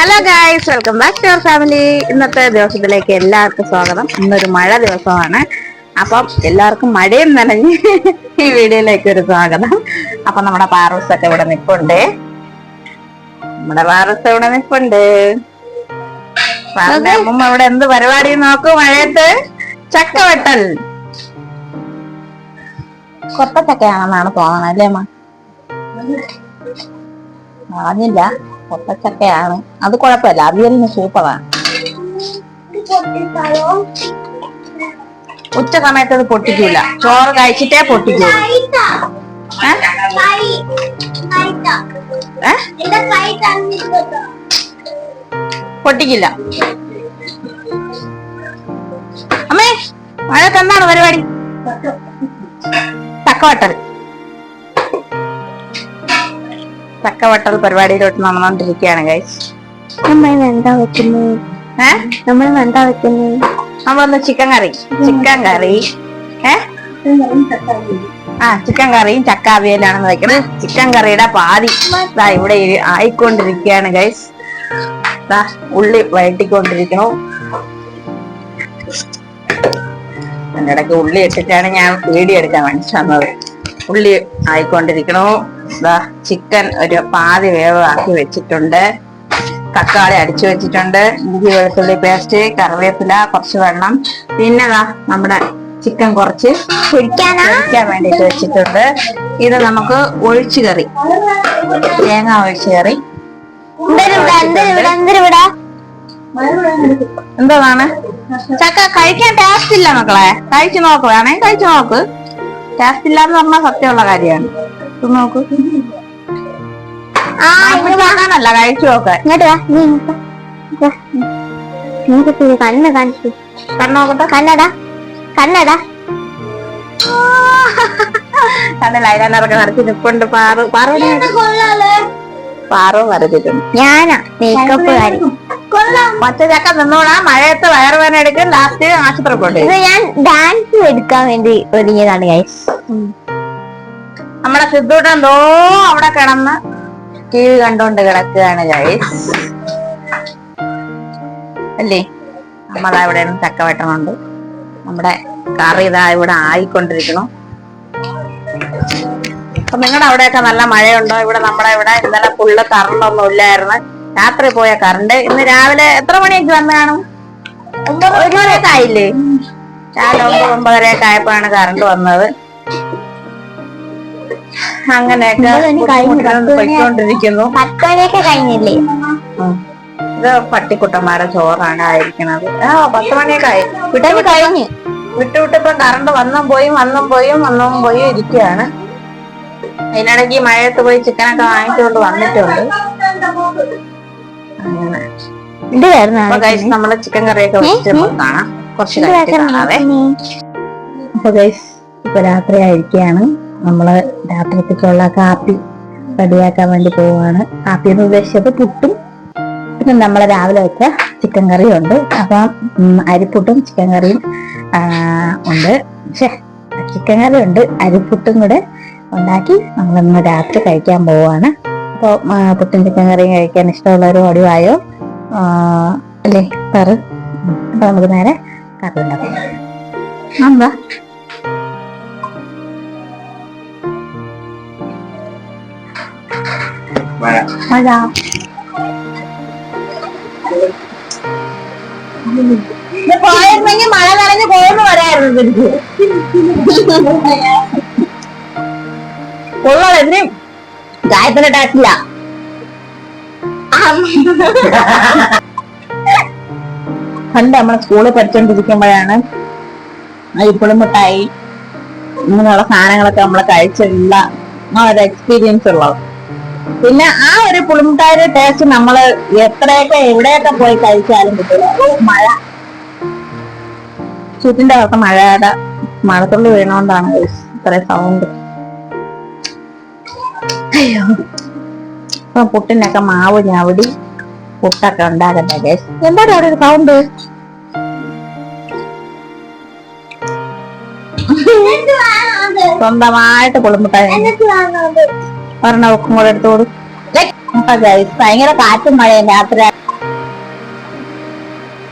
Hello guys welcome back to our family ഇന്നത്തെ ദിവസത്തിലേക്ക് എല്ലാവർക്കും സ്വാഗതം. ഇന്നൊരു മഴ ദിവസമാണ്. അപ്പം എല്ലാവർക്കും മഴയും നനഞ്ഞ് ഈ വീഡിയോയിലേക്ക് ഒരു സ്വാഗതം. അപ്പൊ നമ്മുടെ പാറൂസ് ഒക്കെ ഇവിടെ നിൽപ്പുണ്ട് നമ്മുടെ പാറൂസ് ഇവിടെ നിൽപ്പുണ്ട് പാറുവിന്റെ അമ്മ ഇവിടെ എന്ത് പരിപാടി നോക്കൂ മഴയത്ത്? ചക്ക വെട്ടൽ. കൊത്ത ചക്കയാണെന്നാണ് അല്ലേ അമ്മ? അറിഞ്ഞില്ല. പൊട്ടച്ചക്കയാണ്. അത് കുഴപ്പമില്ല. അവിയലിന് സൂപ്പറാണ് ഉച്ച സമയത്ത് അത് പൊട്ടിക്കൂല. ചോറ് കഴിച്ചിട്ടേ പൊട്ടിക്കൂ? പൊട്ടിക്കില്ല. അമ്മേ മഴ എന്താണ് പരിപാടി? ചക്കവട്ടൽ ചക്കവട്ടൽ പരിപാടിയിലോട്ട് നടന്നുകൊണ്ടിരിക്കുകയാണ് ഗൈസ് നമ്മൾ എന്താ വെക്കുന്നത് നമ്മൾ എന്താ വെക്കുന്നത് നമ്മളൊന്ന് ചിക്കൻ കറി ചിക്കൻ കറി. ഏഹ് ആ ചിക്കൻ കറിയും ചക്ക അവിയലാണെന്ന് വെക്കണത് ചിക്കൻ കറിയുടെ പാതി ദാ ഇവിടെ ആയിക്കൊണ്ടിരിക്കുകയാണ് ഗൈസ് ദാ ഉള്ളി വഴട്ടിക്കൊണ്ടിരിക്കണു എന്റെ ഇടയ്ക്ക് ഉള്ളി ഇട്ടിട്ടാണ് ഞാൻ വീഡിയോ എടുക്കാൻ വേണ്ടി വന്നത്. ഉള്ളി ആയിക്കൊണ്ടിരിക്കണു ചിക്കൻ ഒരു പാതി വേവാക്കി വെച്ചിട്ടുണ്ട്. തക്കാളി അടിച്ചു വെച്ചിട്ടുണ്ട്. ഇഞ്ചി വെളുത്തുള്ളി പേസ്റ്റ് കറിവേപ്പില കുറച്ച് വെള്ളം. പിന്നെ ദാ നമ്മുടെ ചിക്കൻ കുറച്ച് പൊരിക്കാൻ വേണ്ടിട്ട് വെച്ചിട്ടുണ്ട്. ഇത് നമുക്ക് ഒഴിച്ചു കറി. തേങ്ങ ഒഴിച്ചു കറി എന്താണ് ചക്ക കഴിക്കാൻ ടേസ്റ്റ് ഇല്ല മക്കളെ. കഴിച്ചു നോക്ക്. വേണേ കഴിച്ചു നോക്ക്. ടേസ്റ്റ് ഇല്ലാന്ന് പറഞ്ഞാൽ സത്യമുള്ള കാര്യമാണ്. നോക്ക്. നോക്കാനല്ല കഴിച്ചു നോക്ക്. ഇങ്ങോട്ട് വാ. നീ ഇങ്ങോട്ട് ഇത് കണ്ണ് കാണിച്ചു കണ്ണോക്കട്ടെ കണ്ണടാ. കണ്ണടാ. കണ്ണിൽ നിപ്പുണ്ട്. പാറു പാറു പാറു വരച്ചിട്ടുണ്ട് ഞാനാ മേക്കപ്പ് മറ്റേ ചക്ക നിന്നോളാ. മഴയത്ത് വയറുവേന എടുക്കും. ലാസ്റ്റ് ആശുപത്രി പോട്ടെ ഇത് ഞാൻ ഡാൻസ് എടുക്കാൻ വേണ്ടി ഒരുങ്ങിയതാണ് ഗൈസ് നമ്മുടെ സിദ്ധൂട്ടൻ എന്തോ അവിടെ കിടന്ന് ടി വി കണ്ടോണ്ട് കിടക്കുകയാണ് ഗൈസ് അല്ലേ? നമ്മളാ ഇവിടെ ചക്ക വെട്ടണുണ്ട് നമ്മുടെ കറി ഇതാ ഇവിടെ ആയിക്കൊണ്ടിരിക്കണം അപ്പൊ നിങ്ങളുടെ അവിടെയൊക്കെ നല്ല മഴയുണ്ടോ? ഇവിടെ നമ്മുടെ ഇവിടെ ഇന്നലെ ഫുള്ള് കറണ്ട് ഒന്നും ഇല്ലായിരുന്നു. രാത്രി പോയ കറണ്ട് ഇന്ന് രാവിലെ എത്ര മണിയൊക്കെ വന്നു കാണും? ഒമ്പത് ഒരു മണിയൊക്കെ ആയില്ലേ? രാവിലെ ഒമ്പത് ഒമ്പതരയൊക്കെ ആയപ്പോഴാണ് കറണ്ട് വന്നത്. അങ്ങനെയൊക്കെ പൊയ്ക്കൊണ്ടിരിക്കുന്നു. കഴിഞ്ഞില്ലേ? ഇത് പട്ടിക്കുട്ടന്മാരെ ചോറാണ് ആയിരിക്കണത്. ആ പത്ത് മണിയൊക്കെ ആയി. വിട്ടത് കഴിഞ്ഞു. വിട്ടു വിട്ടിപ്പോ കറണ്ട് വന്നും പോയി വന്നും പോയും വന്നും പോയും ഇരിക്കുകയാണ്. അതിനിടയ്ക്ക് മഴയത്ത് പോയി ചിക്കനൊക്കെ വാങ്ങിച്ചുകൊണ്ട് വന്നിട്ടുണ്ട്. അങ്ങനെ. നമ്മൾ ചിക്കൻ കറിയൊക്കെ വെച്ചിട്ട് കാണാം. കുറച്ച് അപ്പൊ ഗൈസ് ഇപ്പൊ രാത്രി ആയിരിക്കുകയാണ് നമ്മൾ രാത്രിക്കുള്ള കാപ്പി റെഡിയാക്കാൻ വേണ്ടി പോവുകയാണ്. കാപ്പി എന്ന് ഉദ്ദേശിച്ചത് പുട്ടും പിന്നെ നമ്മൾ രാവിലെ വെച്ച ചിക്കൻ കറിയും ഉണ്ട്. അപ്പം അരിപ്പുട്ടും ചിക്കൻ കറിയും ഉണ്ട്. പക്ഷേ ചിക്കൻ കറി ഉണ്ട്. അരിപ്പുട്ടും കൂടെ ഉണ്ടാക്കി നമ്മളിന്ന് രാത്രി കഴിക്കാൻ പോവുകയാണ്. അപ്പോൾ പുട്ടും ചിക്കൻ കറിയും കഴിക്കാൻ ഇഷ്ടമുള്ളവർ ഒടിവായോ അല്ലേ? പറ. അപ്പം നമുക്ക് നേരെ കറി ഉണ്ടാക്കാം. എന്താ മഴ. പോയിരുന്നെങ്കിൽ മഴ നനഞ്ഞ് പോയെന്ന് പറയായിരുന്നു എനിക്ക് കൊള്ളാം ഗായത്തിന് ടേസ്റ്റില്ല പണ്ട് നമ്മളെ സ്കൂളിൽ പഠിച്ചോണ്ടിരിക്കുമ്പോഴാണ് ഇപ്പോഴും മിഠായി ഇങ്ങനെയുള്ള സാധനങ്ങളൊക്കെ നമ്മൾ കഴിച്ചിട്ടുള്ള ആ ഒരു എക്സ്പീരിയൻസ് ഉള്ളത്. പിന്നെ ആ ഒരു പുളിമുട്ടായ ടേസ്റ്റ് നമ്മൾ എത്രയൊക്കെ എവിടെയൊക്കെ പോയി കഴിച്ചാലും കിട്ടില്ല മഴ. ചുറ്റിന്റെ അകത്ത് മഴയുടെ മഴത്തുള്ളി വീണോണ്ടാണ് ഇത്ര സൗണ്ട് അയ്യോ. ഇപ്പൊ പുട്ടിനൊക്കെ മാവ് ഞവടി പുട്ടൊക്കെ ഉണ്ടാകട്ടെ ഗൈസ് എന്താണ് അവിടെ ഒരു സൗണ്ട് സ്വന്തമായിട്ട് പുളിമുട്ടായി. ഒരെണ്ണം ഉപ്പും കൂടെ. എടുത്തോട് ഭയങ്കര കാറ്റും മഴയും രാത്രി.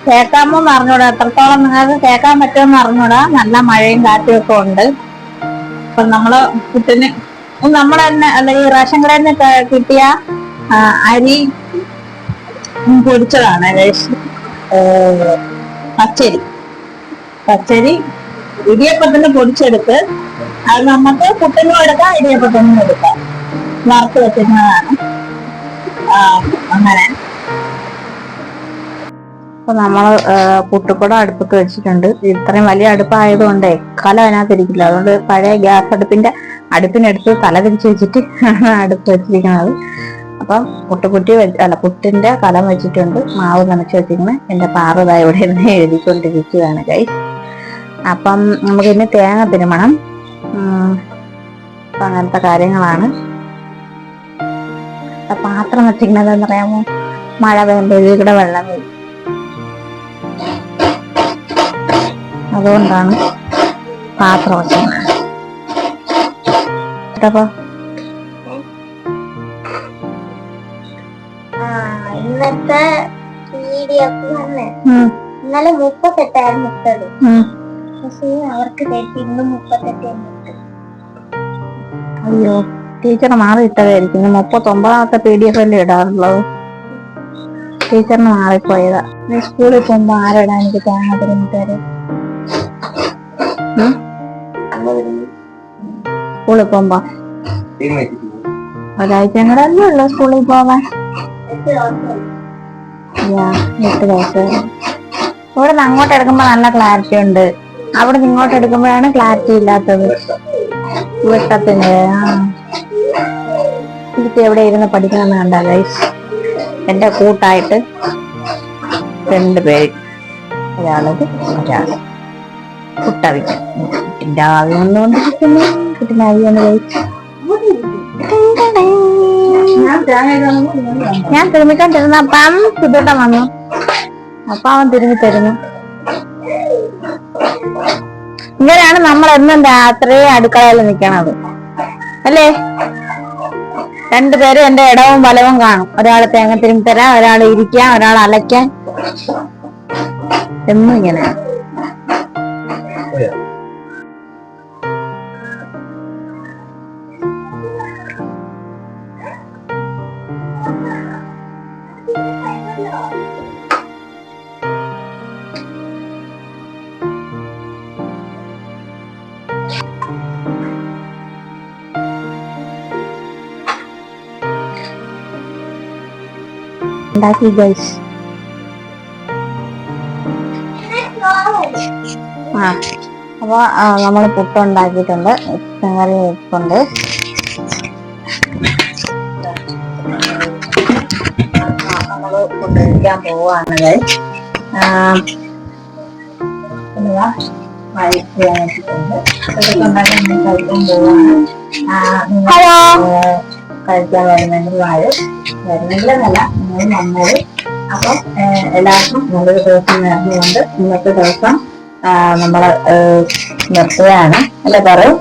കേൾക്കാമോ എന്ന് അറിഞ്ഞൂടാ. എത്രത്തോളം നിങ്ങൾക്ക് കേൾക്കാൻ പറ്റുമെന്ന് അറിഞ്ഞൂടാ. നല്ല മഴയും കാറ്റും ഒക്കെ ഉണ്ട്. അപ്പൊ നമ്മൾ പുട്ടിന് നമ്മൾ തന്നെ അല്ലെങ്കിൽ റേഷൻ കടയിൽ നിന്ന് കിട്ടിയ അരി പൊടിച്ചതാണ്. പച്ചരി. പച്ചരി ഇടിയപ്പത്തിന് പൊടിച്ചെടുത്ത് അത് നമുക്ക് പുട്ടിനും എടുക്കാം ഇടിയപ്പത്തിനും എടുക്കാം. വറുത്ത് വെച്ചിരുന്നതാണ്. അങ്ങനെ. അപ്പൊ നമ്മൾ പുട്ടുക്കുടം അടുപ്പത്ത് വെച്ചിട്ടുണ്ട്. ഇത്രയും വലിയ അടുപ്പായതുകൊണ്ടേ കല അതിനകത്ത് ഇരിക്കില്ല അതുകൊണ്ട് പഴയ ഗ്യാസ് അടുപ്പിന്റെ അടുപ്പിനെടുത്ത് തല തിരിച്ച് വെച്ചിട്ട് അടുപ്പ് വെച്ചിരിക്കുന്നത്. അപ്പം പുട്ടുകുറ്റി അല്ല പുട്ടിന്റെ കലം വെച്ചിട്ടുണ്ട്. മാവ് നനച്ച് വെച്ചിരിക്കുന്നത് എന്റെ പാറത ഇവിടെ ഇരുന്ന് എഴുതിക്കൊണ്ടിരിക്കുകയാണ് കൈ അപ്പം നമുക്ക് ഇനി തേങ്ങ തിരുമണം. അങ്ങനത്തെ കാര്യങ്ങളാണ്. പാത്രം വെച്ചിരിക്കുന്നത് എന്ന് പറയാമോ മഴ പെയ്യുമ്പോൾ ഇവിടെ കൂടെ വെള്ളം വരും. അതുകൊണ്ടാണ് പാത്രം കേട്ടപ്പോ ആ ഇന്നത്തെ വീഡിയോ ഇന്നലെ മുപ്പത്തെട്ടായിരുന്നു ഇട്ടത്. പക്ഷേ അവർക്ക് തെറ്റി ഇന്ന് മുപ്പത്തെട്ട്. അയ്യോ. ടീച്ചർ മാറി ഇട്ടതായിരിക്കും. മുപ്പത്തൊമ്പതാമത്തെ പി ഡി എഫ് അല്ലേ ഇടാറുള്ളത്? ടീച്ചറിന് മാറിപ്പോയതാ. നീ സ്കൂളിൽ പോകുമ്പോ ആരോടാ എനിക്ക് തേങ്ങ തിരുമിട്ടാര് സ്കൂളിൽ പോകുമ്പോ? ഒരാഴ്ച കൂടെ അല്ലേ ഉള്ളു സ്കൂളിൽ പോവാൻ. എട്ട് ദിവസം ഇവിടെ നിന്ന് അങ്ങോട്ട് എടുക്കുമ്പോ നല്ല ക്ലാരിറ്റി ഉണ്ട്. അവിടെ നിന്ന് ഇങ്ങോട്ട് എടുക്കുമ്പോഴാണ് ക്ലാരിറ്റി ഇല്ലാത്തത്. വെട്ടത്തിന് ഇതിപ്പോ എവിടെ ഇരുന്ന് പഠിക്കണമെന്ന് കണ്ടാ ഗൈസ് എന്റെ കൂട്ടായിട്ട് രണ്ട് പേര്. ഒരാളത് ഒരാൾ കുട്ടവിക്ക് എന്റെ ആവി വന്നുകൊണ്ടിരിക്കുന്നു കുട്ടിന്റെ ആവി വന്ന് കഴിച്ചു ഞാൻ തിരുമിക്കൊണ്ടിരുന്നപ്പം സുധൂട്ടൻ വന്നു. അപ്പൊ അവൻ തിരുമി തരുന്നു. ഇങ്ങനെയാണ് നമ്മൾ എന്നും രാത്രി അടുക്കളയിൽ നിൽക്കണത് അല്ലേ? രണ്ടുപേരും എന്റെ ഇടവും വലവും കാണും. ഒരാൾ തേങ്ങ തിരുമ്മി തരാം ഒരാൾ ഇരിക്കാൻ ഒരാൾ അലയ്ക്കാൻ എന്നും ഇങ്ങനെ ഉണ്ടാക്കി ഗൈസ് ആ അപ്പൊ നമ്മൾ പുട്ടുണ്ടാക്കിയിട്ടുണ്ട് ചിക്കൻ കറി വെപ്പുണ്ട്. നമ്മൾ ഫുഡ് കഴിക്കാൻ പോവാണ് ഏ, കഴിക്കാൻ വരുന്നെങ്കിൽ വാഴ. വരുന്നെങ്കിലെന്നല്ല നിങ്ങൾ നന്നായി അപ്പം എല്ലാവർക്കും നല്ലൊരു ദിവസം നേർന്നുകൊണ്ട് ഇന്നത്തെ ദിവസം ഏ, നിർത്തുകയാണ്. അല്ലെ പറയൂ?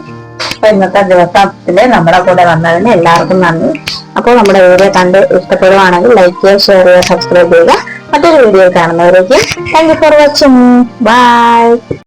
അപ്പൊ ഇന്നത്തെ ദിവസത്തിൽ നമ്മുടെ കൂടെ വന്നതിന് എല്ലാവർക്കും നന്ദി. അപ്പോൾ നമ്മുടെ വീഡിയോ കണ്ട് ഇഷ്ടപ്പെടുവാണെങ്കിൽ ലൈക്ക് ചെയ്യുക ഷെയർ ചെയ്യുക സബ്സ്ക്രൈബ് ചെയ്യുക. മറ്റൊരു video കാണുന്നവരേക്കും thank you for watching bye